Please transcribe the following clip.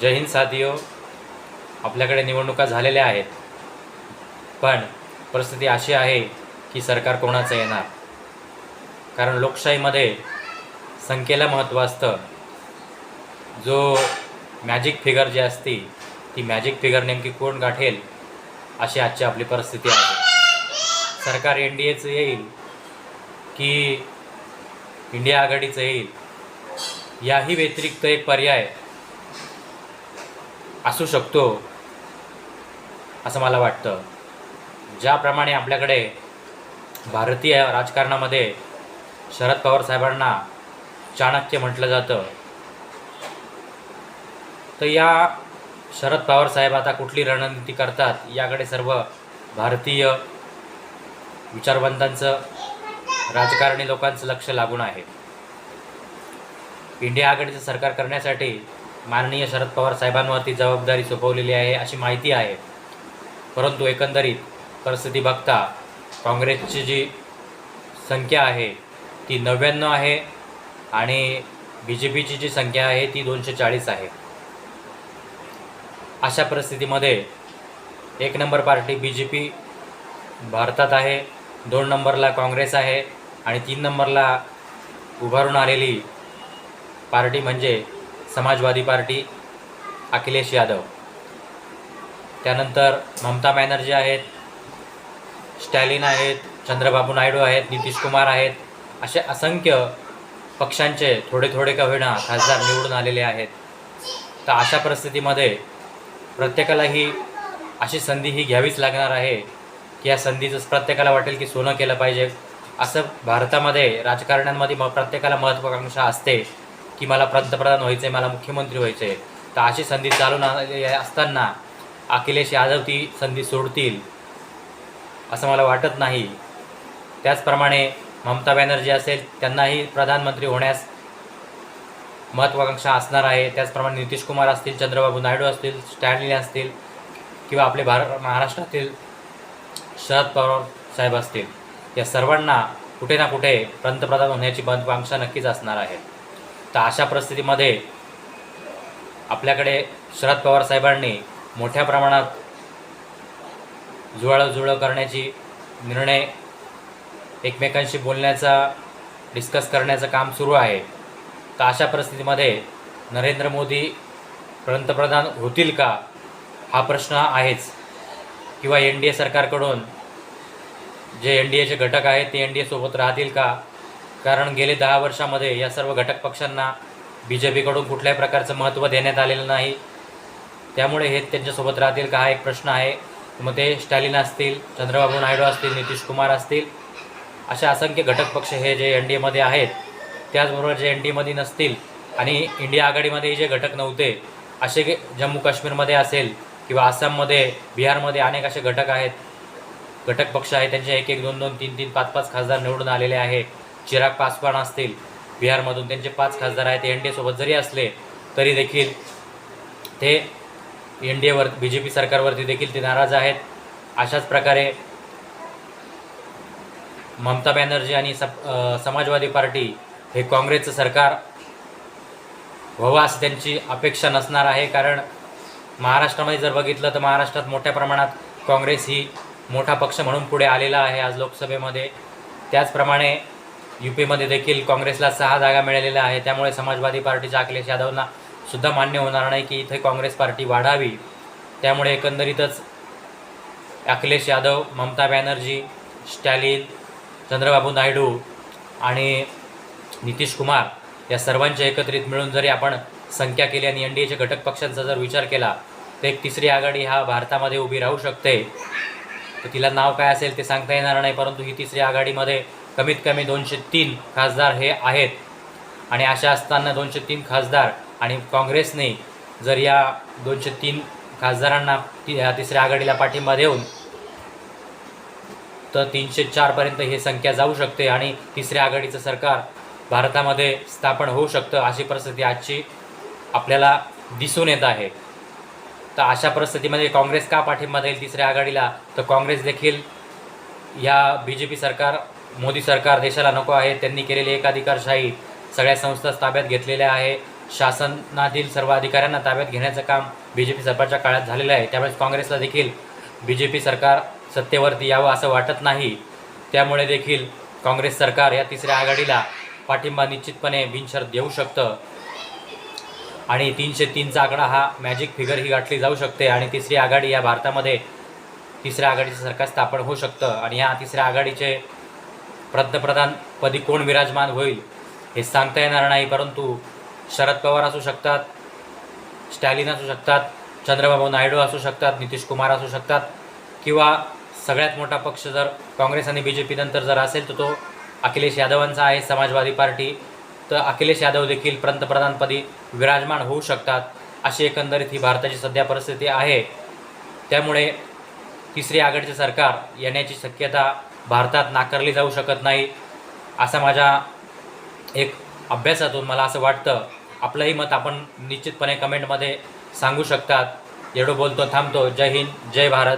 जय हिंद साथियो. आपल्याकडे निवडणुका झालेल्या आहेत. पण परिस्थिती अशी आहे की सरकार कोणाचं येणार? कारण लोकशाहीमध्ये संख्येला महत्त्व असतं. जो मॅजिक फिगर जी असती ती मॅजिक फिगर नेमकी कोण गाठेल अशी आजची आपली परिस्थिती आहे. सरकार एन डी एचं येईल की इंडिया आघाडीचं येईल? याही व्यतिरिक्त एक पर्याय असू शकतो असं मला वाटतं. ज्याप्रमाणे आपल्याकडे भारतीय राजकारणामध्ये शरद पवार साहेबांना चाणक्य म्हटलं जातं तर या शरद पवार साहेब आता कुठली रणनीती करतात याकडे सर्व भारतीय विचारवंतांचं राजकारणी लोकांचं लक्ष लागून आहे. इंडिया आघाडीचं सरकार करण्यासाठी माननीय शरद पवार साहेबांवरती जबाबदारी सोपवलेली आहे अशी माहिती आहे. परंतु एकंदरीत परिस्थिती बघता काँग्रेसची जी संख्या आहे ती नव्याण्णव आहे आणि बी जे पीची जी संख्या आहे ती दोनशे चाळीस आहे. अशा परिस्थितीमध्ये एक number party B J P भारतात आहे दोन नंबरला काँग्रेस आहे आणि तीन नंबरला उभारून आलेली पार्टी म्हणजे समाजवादी पार्टी अखिलेश यादव. त्यानंतर ममता बॅनर्जी आहेत स्टॅलिन आहेत चंद्रबाबू नायडू आहेत नितीश कुमार आहेत असे असंख्य पक्षांचे थोडे थोडे का होईना खासदार निवडून आलेले आहेत. तर अशा परिस्थितीमध्ये प्रत्येकाला ही अशी संधी ही घ्यावीच लागणार आहे की या संधीचं प्रत्येकाला वाटेल की सोनं केलं पाहिजे. असं भारतामध्ये राजकारण्यांमध्ये म प्रत्येकाला महत्त्वाकांक्षा असते. की मला पंतप्रधान व्हायचं आहे मला मुख्यमंत्री व्हायचं आहे तर अशी संधी चालून असताना अखिलेश यादव ती संधी सोडतील असं मला वाटत नाही. त्याचप्रमाणे ममता बॅनर्जी असेल त्यांनाही प्रधानमंत्री होण्यास महत्त्वाकांक्षा असणार आहे. त्याचप्रमाणे नितीश कुमार असतील चंद्रबाबू नायडू असतील स्टॅनली असतील किंवा आपले भार महाराष्ट्रातील शरद पवार साहेब असतील. या सर्वांना कुठे ना कुठे पंतप्रधान होण्याची महत्वाकांक्षा नक्कीच असणार आहे. तर अशा परिस्थितीमध्ये आपल्याकडे शरद पवार साहेबांनी मोठ्या प्रमाणात जुळाजुळं करण्याची निर्णय एकमेकांशी बोलण्याचा डिस्कस करण्याचं काम सुरू आहे. तर अशा परिस्थितीमध्ये नरेंद्र मोदी पंतप्रधान होतील का? हा प्रश्न आहेच. किंवा एन डी ए सरकारकडून जे एन डी एचे घटक आहेत ते एन डी एसोबत राहतील का? कारण गेले दहा वर्षामध्ये या सर्व घटक पक्षांना बी जे पीकडून कुठल्याही प्रकारचं महत्त्व देण्यात आलेलं नाही. त्यामुळे हे त्यांच्यासोबत राहतील का हा एक प्रश्न आहे. मग ते स्टॅलिन असतील चंद्रबाबू नायडू असतील नितीश कुमार असतील असे असंख्य घटक पक्ष हे जे एन डी एमध्ये आहेत त्याचबरोबर जे एन डी एमध्ये नसतील आणि इंडिया आघाडीमध्येही जे घटक नव्हते असे जम्मू काश्मीरमध्ये असेल किंवा आसाममध्ये बिहारमध्ये अनेक असे घटक आहेत. घटक पक्ष आहेत त्यांचे एक एक दोन दोन तीन तीन पाच पाच खासदार निवडून आलेले आहे. चिराग पासवान असतील बिहारमधून त्यांचे पाच खासदार आहेत एन डी एसोबत जरी असले तरी देखील ते N D ever B J P सरकारवरती देखील ते नाराज आहेत. अशाच प्रकारे ममता बॅनर्जी आणि सप समाजवादी पार्टी हे काँग्रेसचं सरकार व्हावं असं त्यांची अपेक्षा नसणार आहे. कारण महाराष्ट्रामध्ये जर बघितलं तर महाराष्ट्रात मोठ्या प्रमाणात काँग्रेस ही मोठा पक्ष म्हणून पुढे आलेला आहे आज लोकसभेमध्ये. त्याचप्रमाणे यू पीमध्ये देखील काँग्रेसला सहा जागा मिळालेल्या आहे त्यामुळे समाजवादी पार्टीच्या अखिलेश यादवना सुद्धा मान्य होणार नाही की इथे काँग्रेस पार्टी वाढावी. त्यामुळे एकंदरीतच अखिलेश यादव ममता बॅनर्जी स्टॅलिन चंद्रबाबू नायडू आणि नितीश कुमार या सर्वांचे एकत्रित मिळून जरी आपण संख्या केली आणि एन डी एच्या घटक पक्षांचा जर विचार केला तर एक तिसरी आघाडी हा भारतामध्ये उभी राहू शकते. तर तिला नाव काय असेल ते सांगता येणार नाही परंतु ही तिसरी आघाडीमध्ये कमीत कमी दोनशे तीन खासदार हे आहेत. आणि अशा असताना दोनशे तीन खासदार आणि काँग्रेसने जर या दोनशे तीन खासदारांना ती तिसऱ्या आघाडीला पाठिंबा देऊन तर तीनशे चारपर्यंत ही संख्या जाऊ शकते आणि तिसऱ्या आघाडीचं सरकार भारतामध्ये स्थापन होऊ शकतं अशी परिस्थिती आजची आपल्याला दिसून येत आहे. तर अशा परिस्थितीमध्ये काँग्रेस का पाठिंबा देईल तिसऱ्या आघाडीला? तर काँग्रेस देखील या बी जे पी सरकार मोदी सरकार देशाला नको आहे. त्यांनी केलेली एकाधिकारशाही सगळ्या संस्था ताब्यात घेतलेल्या आहे. शासनातील सर्व अधिकाऱ्यांना ताब्यात घेण्याचं काम बी जे पी सरकारच्या काळात झालेलं आहे. त्यावेळेस काँग्रेसला देखील बी जे पी सरकार सत्तेवरती यावं असं वाटत नाही. त्यामुळे देखील काँग्रेस सरकार या तिसऱ्या आघाडीला पाठिंबा निश्चितपणे बिनशर्त देऊ शकतं. आणि तीनशे तीनचा आकडा हा मॅजिक फिगर ही गाठली जाऊ शकते. आणि तिसरी आघाडी या भारतामध्ये तिसऱ्या आघाडीचं सरकार स्थापन होऊ शकतं. आणि ह्या तिसऱ्या आघाडीचे पंतप्रधानपदी कोण विराजमान होईल हे सांगता येणार नाही परंतु शरद पवार असू शकतात स्टॅलिन असू शकतात चंद्रबाबू नायडू असू शकतात नितीश कुमार असू शकतात किंवा सगळ्यात मोठा पक्ष जर काँग्रेस आणि बी जे पी नंतर जर असेल तर तो अखिलेश यादवांचा आहे समाजवादी पार्टी. तर अखिलेश यादव देखील पंतप्रधानपदी विराजमान होऊ शकतात अशी एकंदरीत ही भारताची सध्या परिस्थिती आहे. त्यामुळे तिसरी आघाडीचे सरकार येण्याची शक्यता भारतात नाकारली जाऊ शकत नाही असा माझ्या एक अभ्यासातून मला असं वाटतं. आपलंही मत आपण निश्चितपणे कमेंटमध्ये सांगू शकतात. एवढं बोलतो थांबतो. जय हिंद जय भारत.